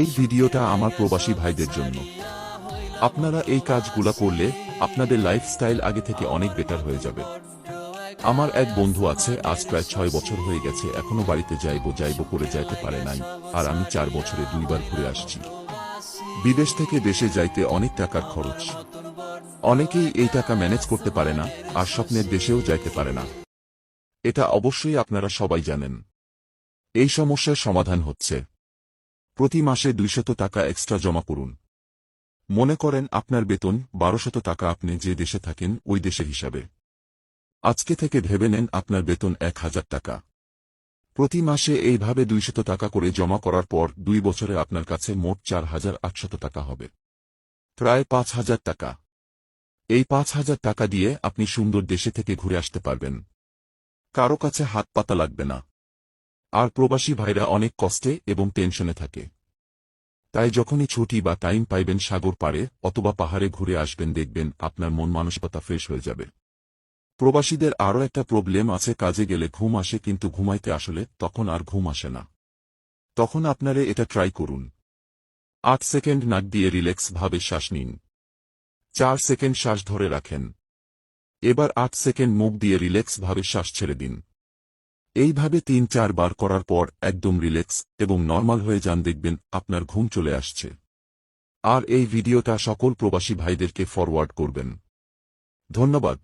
এই ভিডিওটা আমার প্রবাসী ভাইদের জন্য। আপনারা এই কাজগুলা করলে আপনাদের লাইফস্টাইল আগে থেকে অনেক বেটার হয়ে যাবে। আমার এক বন্ধু আছে, আজ প্রায় ছয় বছর হয়ে গেছে, এখনও বাড়িতে যাইবো যাইবো, করে যাইতে পারে নাই, আর আমি চার বছরে দুইবার ঘুরে আসছি। বিদেশ থেকে দেশে যাইতে অনেক টাকার খরচ। অনেকেই এই টাকা ম্যানেজ করতে পারে না, আর স্বপ্নের দেশেও যাইতে পারে না। এটা অবশ্যই আপনারা সবাই জানেন। এই সমস্যার সমাধান হচ্ছে। প্রতি মাসে দুইশত টাকা এক্সট্রা জমা করুন। মনে করেন আপনার বেতন বারোশত টাকা আপনি যে দেশে থাকেন ওই দেশের হিসাবে। আজকে থেকে ভেবে নেন আপনার বেতন এক হাজার টাকা। প্রতি মাসে এইভাবে দুইশত টাকা করে জমা করার পর দুই বছরে আপনার কাছে মোট চার হাজার আটশত টাকা হবে। প্রায় পাঁচ হাজার টাকা। এই পাঁচ হাজার টাকা দিয়ে আপনি সুন্দর দেশে থেকে ঘুরে আসতে পারবেন। কারও কাছে হাত পাতা লাগবে না। আর প্রবাসী ভাইরা অনেক কষ্টে এবং টেনশনে থাকে। তাই যখনই ছুটি বা টাইম পাইবেন সাগর পাড়ে অথবা পাহাড়ে ঘুরে আসবেন দেখবেন আপনার মন মানসিকতা ফ্রেশ হয়ে যাবে। প্রবাসীদের আরও একটা প্রবলেম আছে, কাজে গেলে ঘুম আসে কিন্তু ঘুমাইতে আসলে তখন আর ঘুম আসে না। তখন আপনারে এটা ট্রাই করুন। আট সেকেন্ড নাক দিয়ে রিল্যাক্স ভাবে শ্বাস নিন। চার সেকেন্ড শ্বাস ধরে রাখেন। এবার আট সেকেন্ড মুখ দিয়ে রিল্যাক্স ভাবে শ্বাস ছেড়ে দিন। এইভাবে তিন চার বার করার পর একদম রিল্যাক্স এবং নর্মাল হয়ে যান, দেখবেন আপনার ঘুম চলে আসছে। আর এই ভিডিওটা সকল প্রবাসী ভাইদেরকে ফরওয়ার্ড করবেন। ধন্যবাদ।